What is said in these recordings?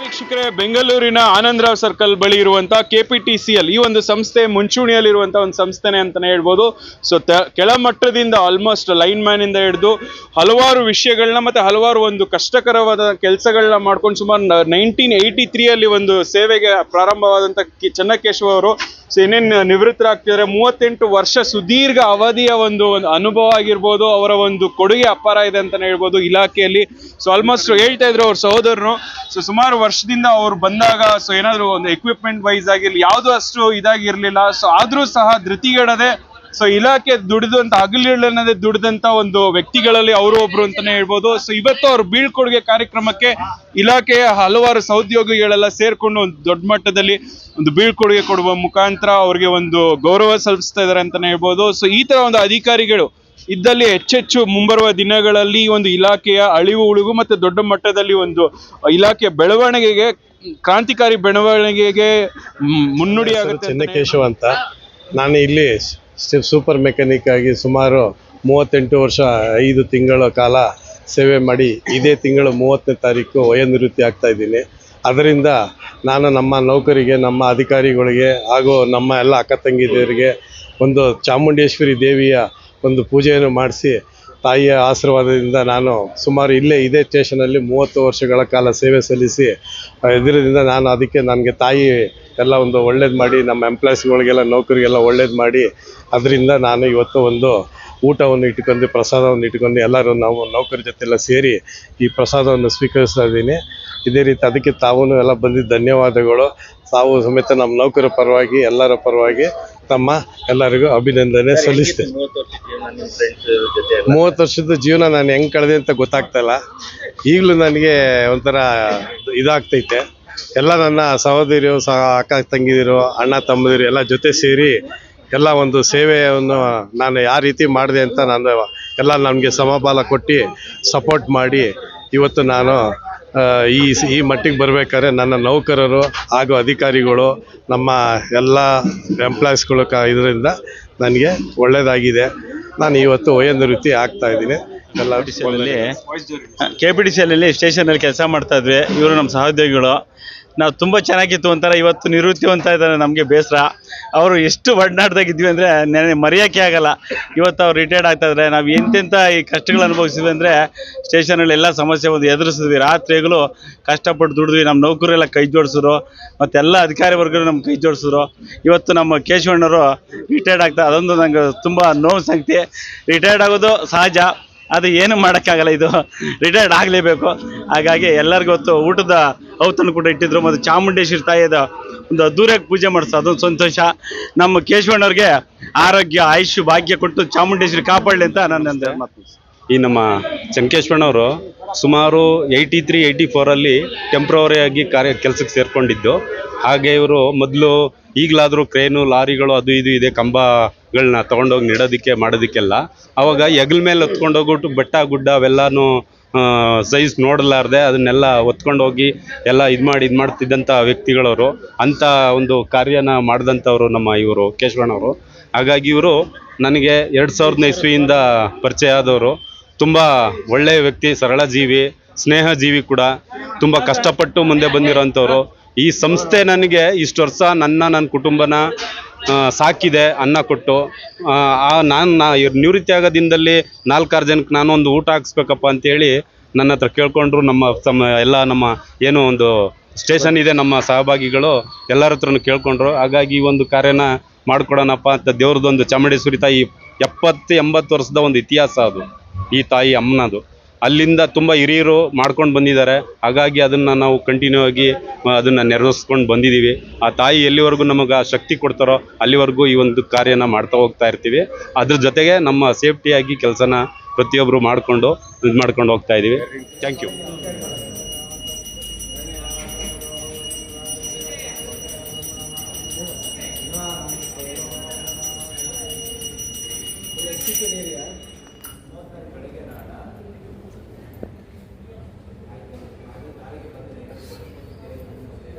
ವೀಕ್ಷಕರೇ, ಬೆಂಗಳೂರಿನ ಆನಂದರಾವ್ ಸರ್ಕಲ್ ಬಳಿ ಇರುವಂತಹ K P T C L ಈ ಒಂದು ಸಂಸ್ಥೆ ಮುಂಚೂಣಿಯಲ್ಲಿರುವಂತಹ ಒಂದು ಸಂಸ್ಥೆನೆ ಅಂತಾನೆ ಹೇಳ್ಬೋದು. ಸೊ ಕೆಳಮಟ್ಟದಿಂದ ಆಲ್ಮೋಸ್ಟ್ ಲೈನ್ ಮ್ಯಾನ್ ಇಂದ ಹಿಡಿದು ಹಲವಾರು ವಿಷಯಗಳನ್ನ ಮತ್ತೆ ಹಲವಾರು ಒಂದು ಕಷ್ಟಕರವಾದ ಕೆಲಸಗಳನ್ನ ಮಾಡ್ಕೊಂಡು ಸುಮಾರು ನೈನ್ಟೀನ್ ಏಯ್ಟಿ ತ್ರೀ ಅಲ್ಲಿ ಒಂದು ಸೇವೆಗೆ ಚನ್ನಕೇಶವ ಚೆನ್ನಕೇಶವ ಅವರು ಸೊ ಏನೇನು ನಿವೃತ್ತರಾಗ್ತಿದ್ದಾರೆ ಮೂವತ್ತೆಂಟು ವರ್ಷ ಸುದೀರ್ಘ ಅವಧಿಯ ಒಂದು ಒಂದು ಅನುಭವ ಆಗಿರ್ಬೋದು. ಅವರ ಒಂದು ಕೊಡುಗೆ ಅಪಾರ ಇದೆ ಅಂತಾನೆ ಹೇಳ್ಬೋದು ಇಲಾಖೆಯಲ್ಲಿ. ಸೊ ಆಲ್ಮೋಸ್ಟ್ ಹೇಳ್ತಾ ಇದ್ರು ಅವ್ರ ಸಹೋದರನು ಸೊ ಸುಮಾರು ವರ್ಷದಿಂದ ಅವ್ರು ಬಂದಾಗ ಸೊ ಏನಾದ್ರು ಒಂದು ಎಕ್ವಿಪ್ಮೆಂಟ್ ವೈಸ್ ಆಗಿರಲಿ ಯಾವುದು ಅಷ್ಟು ಇದಾಗಿರ್ಲಿಲ್ಲ. ಸೊ ಆದ್ರೂ ಸಹ ಧೃತಿಗೆಡದೆ ಸೊ ಇಲಾಖೆ ದುಡಿದಂತ ಹಗಲಿರಳನ್ನದೇ ದುಡಿದಂತ ಒಂದು ವ್ಯಕ್ತಿಗಳಲ್ಲಿ ಅವರು ಒಬ್ರು ಅಂತಾನೆ ಹೇಳ್ಬೋದು. ಸೊ ಇವತ್ತು ಅವ್ರ ಬೀಳ್ಕೊಡುಗೆ ಕಾರ್ಯಕ್ರಮಕ್ಕೆ ಇಲಾಖೆಯ ಹಲವಾರು ಸಹೋದ್ಯೋಗಿಗಳೆಲ್ಲ ಸೇರ್ಕೊಂಡು ಒಂದು ದೊಡ್ಡ ಮಟ್ಟದಲ್ಲಿ ಒಂದು ಬೀಳ್ಕೊಡುಗೆ ಕೊಡುವ ಮುಖಾಂತರ ಅವ್ರಿಗೆ ಒಂದು ಗೌರವ ಸಲ್ಲಿಸ್ತಾ ಇದಾರೆ ಅಂತಾನೆ ಹೇಳ್ಬೋದು. ಸೊ ಈ ತರ ಒಂದು ಅಧಿಕಾರಿಗಳು ಇದ್ದಲ್ಲಿ ಹೆಚ್ಚೆಚ್ಚು ಮುಂಬರುವ ದಿನಗಳಲ್ಲಿ ಒಂದು ಇಲಾಖೆಯ ಅಳಿವು ಉಳಿವು ಮತ್ತು ದೊಡ್ಡ ಮಟ್ಟದಲ್ಲಿ ಒಂದು ಇಲಾಖೆಯ ಬೆಳವಣಿಗೆಗೆ ಕ್ರಾಂತಿಕಾರಿ ಬೆಳವಣಿಗೆಗೆ ಮುನ್ನುಡಿಯಾಗುತ್ತೆ ಚೆನ್ನಕೇಶವ ಅಂತ. ನಾನು ಇಲ್ಲಿ ಸೂಪರ್ ಮೆಕ್ಯಾನಿಕ್ ಆಗಿ ಸುಮಾರು ಮೂವತ್ತೆಂಟು ವರ್ಷ ಐದು ತಿಂಗಳ ಕಾಲ ಸೇವೆ ಮಾಡಿ ಇದೇ ತಿಂಗಳು ಮೂವತ್ತನೇ ತಾರೀಕು ವಯೋನಿವೃತ್ತಿ ಆಗ್ತಾ ಇದ್ದೀನಿ. ಅದರಿಂದ ನಾನು ನಮ್ಮ ನೌಕರಿಗೆ ನಮ್ಮ ಅಧಿಕಾರಿಗಳಿಗೆ ಹಾಗೂ ನಮ್ಮ ಎಲ್ಲ ಅಕ್ಕ ತಂಗಿದರಿಗೆ ಒಂದು ಚಾಮುಂಡೇಶ್ವರಿ ದೇವಿಯ ಒಂದು ಪೂಜೆಯನ್ನು ಮಾಡಿಸಿ ತಾಯಿಯ ಆಶೀರ್ವಾದದಿಂದ ನಾನು ಸುಮಾರು ಇಲ್ಲೇ ಇದೇ ಸ್ಟೇಷನಲ್ಲಿ ಮೂವತ್ತು ವರ್ಷಗಳ ಕಾಲ ಸೇವೆ ಸಲ್ಲಿಸಿ ಇದರಿಂದ ನಾನು ಅದಕ್ಕೆ ನನಗೆ ತಾಯಿ ಎಲ್ಲ ಒಂದು ಒಳ್ಳೇದು ಮಾಡಿ, ನಮ್ಮ ಎಂಪ್ಲಾಯ್ಸ್ಗಳಿಗೆಲ್ಲ, ನೌಕರಿಗೆಲ್ಲ ಒಳ್ಳೇದು ಮಾಡಿ, ಅದರಿಂದ ನಾನು ಇವತ್ತು ಒಂದು ಊಟವನ್ನು ಇಟ್ಕೊಂಡು ಪ್ರಸಾದವನ್ನು ಇಟ್ಕೊಂಡು ಎಲ್ಲರೂ ನಾವು ನೌಕರಿ ಜೊತೆಲ್ಲ ಸೇರಿ ಈ ಪ್ರಸಾದವನ್ನು ಸ್ವೀಕರಿಸ್ತಾ ಇದ್ದೀನಿ. ಇದೇ ರೀತಿ ಅದಕ್ಕೆ ತಾವು ಎಲ್ಲ ಬಂದಿದ್ದ ಧನ್ಯವಾದಗಳು. ತಾವು ಸಮೇತ ನಮ್ಮ ನೌಕರ ಪರವಾಗಿ, ಎಲ್ಲರ ಪರವಾಗಿ ತಮ್ಮ ಎಲ್ಲರಿಗೂ ಅಭಿನಂದನೆ ಸಲ್ಲಿಸ್ತೇನೆ ಮೂವತ್ತು ವರ್ಷದ ಜೀವನ ನಾನು ಹೆಂಗ್ ಕಳೆದೆ ಅಂತ ಗೊತ್ತಾಗ್ತಾ ಇಲ್ಲ. ಈಗಲೂ ನನಗೆ ಒಂಥರ ಇದಾಗ್ತೈತೆ. ಎಲ್ಲ ನನ್ನ ಸಹೋದರಿಯರು ಸಹ ಅಕ್ಕ ತಂಗಿದಿರು ಅಣ್ಣ ತಮ್ಮದಿರು ಎಲ್ಲ ಜೊತೆ ಸೇರಿ ಎಲ್ಲ ಒಂದು ಸೇವೆಯನ್ನು ನಾನು ಯಾವ ರೀತಿ ಮಾಡಿದೆ ಅಂತ ನಾನು ಎಲ್ಲ ನಮಗೆ ಸಮಬಾಲ ಕೊಟ್ಟು ಸಪೋರ್ಟ್ ಮಾಡಿ ಇವತ್ತು ನಾನು ಈ ಈ ಮಟ್ಟಿಗೆ ಬರಬೇಕಾದ್ರೆ ನನ್ನ ನೌಕರರು ಹಾಗೂ ಅಧಿಕಾರಿಗಳು ನಮ್ಮ ಎಲ್ಲ ಎಂಪ್ಲಾಯೀಸ್ಗಳು ಕ, ಇದರಿಂದ ನನಗೆ ಒಳ್ಳೆಯದಾಗಿದೆ. ನಾನು ಇವತ್ತು ವಯೋನಿವೃತ್ತಿ ಆಗ್ತಾ ಇದ್ದೀನಿ. ಎಲ್ಲ ಕೆ ಪಿ ಡಿ ಸಿ ಅಲ್ಲಿ ಸ್ಟೇಷನಲ್ಲಿ ಕೆಲಸ ಮಾಡ್ತಾ ಇದ್ವಿ. ಇವರು ನಮ್ಮ ಸಹೋದ್ಯೋಗಿಗಳು. ನಾವು ತುಂಬ ಚೆನ್ನಾಗಿತ್ತು ಅಂತಾರೆ ಇವತ್ತು ನಿವೃತ್ತಿ ಅಂತ ಇದ್ದಾರೆ ನಮಗೆ ಬೇಸರ. ಅವರು ಎಷ್ಟು ಒಡನಾಡ್ದಾಗಿದ್ವಿ ಅಂದರೆ ನೆನೆ ಮರೆಯೋಕ್ಕೆ ಆಗಲ್ಲ. ಇವತ್ತು ಅವ್ರು ರಿಟೈರ್ಡ್ ಆಗ್ತಾ ಇದ್ದಾರೆ ನಾವು ಎಂತೆಂಥ ಈ ಕಷ್ಟಗಳು ಅನುಭವಿಸಿದ್ವಿ ಅಂದರೆ ಸ್ಟೇಷನಲ್ಲಿ ಎಲ್ಲ ಸಮಸ್ಯೆ ಒಂದು ಎದುರಿಸಿದ್ವಿ. ರಾತ್ರಿಗಳು ಕಷ್ಟಪಟ್ಟು ದುಡಿದ್ವಿ. ನಮ್ಮ ನೌಕರೆಲ್ಲ ಕೈ ಜೋಡಿಸಿದ್ರು. ಮತ್ತು ಎಲ್ಲ ಅಧಿಕಾರಿ ವರ್ಗರು ನಮ್ಮ ಕೈ ಜೋಡಿಸಿದ್ರು. ಇವತ್ತು ನಮ್ಮ ಕೇಶವಣ್ಣವರು ರಿಟೈರ್ಡ್ ಆಗ್ತಾ ಅದೊಂದು ನಂಗೆ ತುಂಬ ನೋವು ಸಂಗತಿ. ರಿಟೈರ್ಡ್ ಆಗೋದು ಸಹಜ. ಅದು ಏನು ಮಾಡೋಕ್ಕಾಗಲ್ಲ, ಇದು ರಿಟೈರ್ಡ್ ಆಗಲೇಬೇಕು. ಹಾಗಾಗಿ ಎಲ್ಲರಿಗೂ ಹೊತ್ತು ಊಟದ ಔತಣ ಕೂಡ ಇಟ್ಟಿದ್ರು. ಮತ್ತು ಚಾಮುಂಡೇಶ್ವರಿ ತಾಯಿಯದ ಒಂದು ಅದ್ದೂರಿಯಾಗಿ ಪೂಜೆ ಮಾಡಿಸ್ತು. ಅದೊಂದು ಸಂತೋಷ. ನಮ್ಮ ಕೇಶವಣ್ಣವ್ರಿಗೆ ಆರೋಗ್ಯ ಆಯುಷ್ ಭಾಗ್ಯ ಕೊಟ್ಟು ಚಾಮುಂಡೇಶ್ವರಿ ಕಾಪಾಡಲಿ ಅಂತ ನನ್ನ ಮಾತು. ಈ ನಮ್ಮ ಚಂಕೇಶ್ವಣ್ಣವರು ಸುಮಾರು ಏಯ್ಟಿ ತ್ರೀ ಏಯ್ಟಿ ಫೋರಲ್ಲಿ ಟೆಂಪ್ರವರಿಯಾಗಿ ಕಾರ್ಯ ಕೆಲಸಕ್ಕೆ ಸೇರಿಕೊಂಡಿದ್ದು. ಹಾಗೆ ಇವರು ಮೊದಲು ಈಗಲಾದರೂ ಕ್ರೇನು, ಲಾರಿಗಳು ಅದು ಇದು ಇದೆ ಕಂಬಗಳನ್ನ ತೊಗೊಂಡೋಗಿ ನೆಡೋದಕ್ಕೆ, ಮಾಡೋದಕ್ಕೆಲ್ಲ. ಅವಾಗ ಹೆಗಲ ಮೇಲೆ ಹೊತ್ಕೊಂಡೋಗ್ಬಿಟ್ಟು ಬೆಟ್ಟ, ಗುಡ್ಡ ಅವೆಲ್ಲನೂ ಸೈಜ್ ನೋಡಲಾರ್ದೆ ಅದನ್ನೆಲ್ಲ ಹೊತ್ಕೊಂಡೋಗಿ ಎಲ್ಲ ಇದು ಮಾಡಿ, ಇದು ಮಾಡ್ತಿದ್ದಂಥ ವ್ಯಕ್ತಿಗಳವರು. ಅಂಥ ಒಂದು ಕಾರ್ಯನ ಮಾಡಿದಂಥವ್ರು ನಮ್ಮ ಇವರು ಕೇಶವಣ್ಣವರು. ಹಾಗಾಗಿ ಇವರು ನನಗೆ ಎರಡು ಸಾವಿರದ ಇಸ್ವಿಯಿಂದ ಪರಿಚಯ ಆದವರು. ತುಂಬ ಒಳ್ಳೆಯ ವ್ಯಕ್ತಿ, ಸರಳ ಜೀವಿ, ಸ್ನೇಹ ಜೀವಿ ಕೂಡ. ತುಂಬ ಕಷ್ಟಪಟ್ಟು ಮುಂದೆ ಬಂದಿರೋಂಥವ್ರು. ಈ ಸಂಸ್ಥೆ ನನಗೆ ಇಷ್ಟು ವರ್ಷ ನನ್ನ ನನ್ನ ಕುಟುಂಬನ ಸಾಕಿದೆ ಅನ್ನ ಕೊಟ್ಟು. ಆ, ನಾನು ನಾ ನಿವೃತ್ತಿ ಆಗೋ ದಿನದಲ್ಲಿ ನಾಲ್ಕಾರು ಜನಕ್ಕೆ ನಾನೊಂದು ಊಟ ಹಾಕ್ಸ್ಬೇಕಪ್ಪ ಅಂತೇಳಿ ನನ್ನ ಹತ್ರ ಕೇಳ್ಕೊಂಡ್ರು ನಮ್ಮ ಸಮ ಎಲ್ಲ ನಮ್ಮ ಏನು ಒಂದು ಸ್ಟೇಷನ್ ಇದೆ ನಮ್ಮ ಸಹಭಾಗಿಗಳು ಎಲ್ಲರ ಹತ್ರನೂ ಕೇಳ್ಕೊಂಡ್ರು. ಹಾಗಾಗಿ ಈ ಒಂದು ಕಾರ್ಯನ ಮಾಡ್ಕೊಡೋಣಪ್ಪ ಅಂತ ದೇವ್ರದ್ದೊಂದು ಚಾಮುಂಡೇಶ್ವರಿ ತಾಯಿ ಎಪ್ಪತ್ತು ಎಂಬತ್ತು ವರ್ಷದ ಒಂದು ಇತಿಹಾಸ ಅದು. ಈ ತಾಯಿ ಅಮ್ಮನದು. ಅಲ್ಲಿಂದ ತುಂಬ ಹಿರಿಯರು ಮಾಡ್ಕೊಂಡು ಬಂದಿದ್ದಾರೆ. ಹಾಗಾಗಿ ಅದನ್ನು ನಾವು ಕಂಟಿನ್ಯೂ ಆಗಿ ಅದನ್ನು ನೆರವೇರಿಸ್ಕೊಂಡು ಬಂದಿದ್ದೀವಿ. ಆ ತಾಯಿ ಎಲ್ಲಿವರೆಗೂ ನಮಗೆ ಆ ಶಕ್ತಿ ಕೊಡ್ತಾರೋ ಅಲ್ಲಿವರೆಗೂ ಈ ಒಂದು ಕಾರ್ಯನ ಮಾಡ್ತಾ ಹೋಗ್ತಾ ಇರ್ತೀವಿ. ಅದ್ರ ಜೊತೆಗೆ ನಮ್ಮ ಸೇಫ್ಟಿಯಾಗಿ ಕೆಲಸನ ಪ್ರತಿಯೊಬ್ಬರು ಮಾಡಿಕೊಂಡು, ಇದು ಮಾಡ್ಕೊಂಡು ಹೋಗ್ತಾ ಇದ್ದೀವಿ. ಥ್ಯಾಂಕ್ ಯು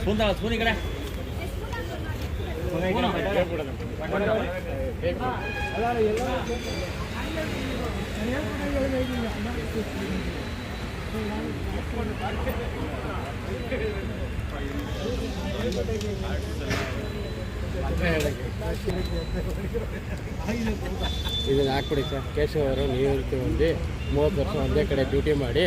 స్పూన్ తర్వాత స్పూన్ ఇక్కడ Thank you. ಇದನ್ನ ಹಾಕ್ಬಿಡಿ ಸರ್. ಕೇಶವ್ ಅವರು ನಿವೃತ್ತಿ ಹೊಂದಿ ಮೂವತ್ತು ವರ್ಷ ಒಂದೇ ಕಡೆ ಡ್ಯೂಟಿ ಮಾಡಿ.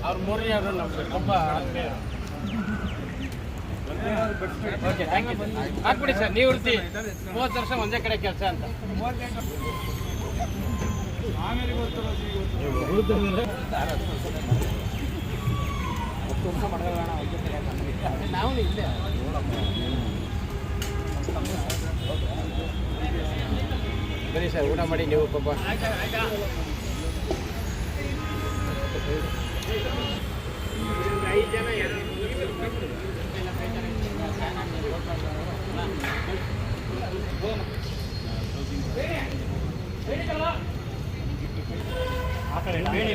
ಅವ್ರ ಮೂರನೇ ಅವರು ನಮ್ಗೆ ತುಂಬ ಆತ್ಮೀಯ ಓಕೆ ಥ್ಯಾಂಕ್ ಯು ಹಾಕ್ಬಿಡಿ ಸರ್, ನೀವು ವೃತ್ತಿ ಮೂವತ್ತು ವರ್ಷ ಒಂದೇ ಕಡೆ ಕೆಲಸ ಅಂತ. ನಾವು ಇಲ್ಲೇ. ಬನ್ನಿ ಸರ್, ಊಟ ಮಾಡಿ ನೀವು ಪಾಪ.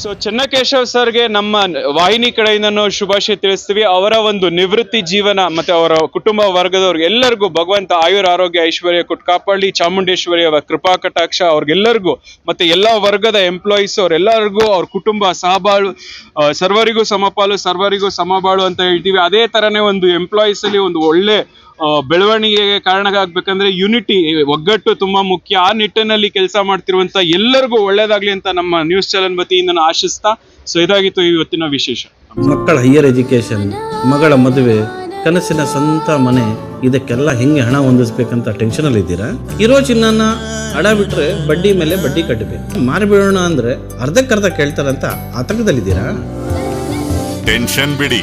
ಸೊ ಚೆನ್ನಕೇಶವ್ ಸರ್ಗೆ ನಮ್ಮ ವಾಹಿನಿ ಕಡೆಯಿಂದ ಶುಭಾಶಯ ತಿಳಿಸ್ತೀವಿ. ಅವರ ಒಂದು ನಿವೃತ್ತಿ ಜೀವನ ಮತ್ತೆ ಅವರ ಕುಟುಂಬ ವರ್ಗದವ್ರಿಗೆ ಎಲ್ಲರಿಗೂ ಭಗವಂತ ಆಯುರ ಆರೋಗ್ಯ ಐಶ್ವರ್ಯ ಕೊಟ್ಟು ಕಾಪಾಡಲಿ. ಚಾಮುಂಡೇಶ್ವರಿ ಅವರ ಕೃಪಾ ಕಟಾಕ್ಷ ಅವ್ರಿಗೆಲ್ಲರಿಗೂ ಮತ್ತೆ ಎಲ್ಲ ವರ್ಗದ ಎಂಪ್ಲಾಯೀಸ್ ಅವರೆಲ್ಲರಿಗೂ ಅವ್ರ ಕುಟುಂಬ ಸಹಬಾಳು ಸರ್ವರಿಗೂ ಸಮಪಾಲು, ಸರ್ವರಿಗೂ ಸಮಬಾಳು ಅಂತ ಹೇಳ್ತೀವಿ. ಅದೇ ತರನೇ ಒಂದು ಎಂಪ್ಲಾಯೀಸ್ ಅಲ್ಲಿ ಒಂದು ಒಳ್ಳೆ ಬೆಳವಣಿಗೆಗೆ ಕಾರಣ ಆಗ್ಬೇಕಂದ್ರೆ ಯುನಿಟಿ ಒಗ್ಗಟ್ಟು ತುಂಬಾ ಮುಖ್ಯ. ಆ ನಿಟ್ಟಿನಲ್ಲಿ ಕೆಲಸ ಮಾಡ್ತಿರುವಂತ ಎಲ್ಲರಿಗೂ ಒಳ್ಳೇದಾಗ್ಲಿ ಅಂತ ನಮ್ಮ ನ್ಯೂಸ್ ಚಾನಲ್ ವತಿಯಿಂದ ನಾನು ಆಶಿಸ್ತಾ ಸೊ ಇದಾಗಿತ್ತು ಇವತ್ತಿನ ವಿಶೇಷ. ಮಕ್ಕಳ ಹೈಯರ್ ಎಜುಕೇಶನ್ ಮಗಳ ಮದುವೆ ಕನಸಿನ ಸ್ವಂತ ಮನೆ ಇದಕ್ಕೆಲ್ಲ ಹೆಂಗೆ ಹಣ ಹೊಂದಿಸ್ಬೇಕಂತ ಟೆನ್ಷನ್ ಅಲ್ಲಿ ಇದ್ದೀರಾ? ಇರೋ ಚಿನ್ನನ ಹಣ ಬಿಟ್ರೆ ಬಡ್ಡಿ ಮೇಲೆ ಬಡ್ಡಿ ಕಟ್ಟಬೇಕು. ಮಾರಿಬಿಡೋಣ ಅಂದ್ರೆ ಅರ್ಧಕ್ಕರ್ಧ ಕೇಳ್ತಾರಂತ ಆತಂಕದಲ್ಲಿದ್ದೀರಾ ಟೆನ್ಷನ್ ಬಿಡಿ.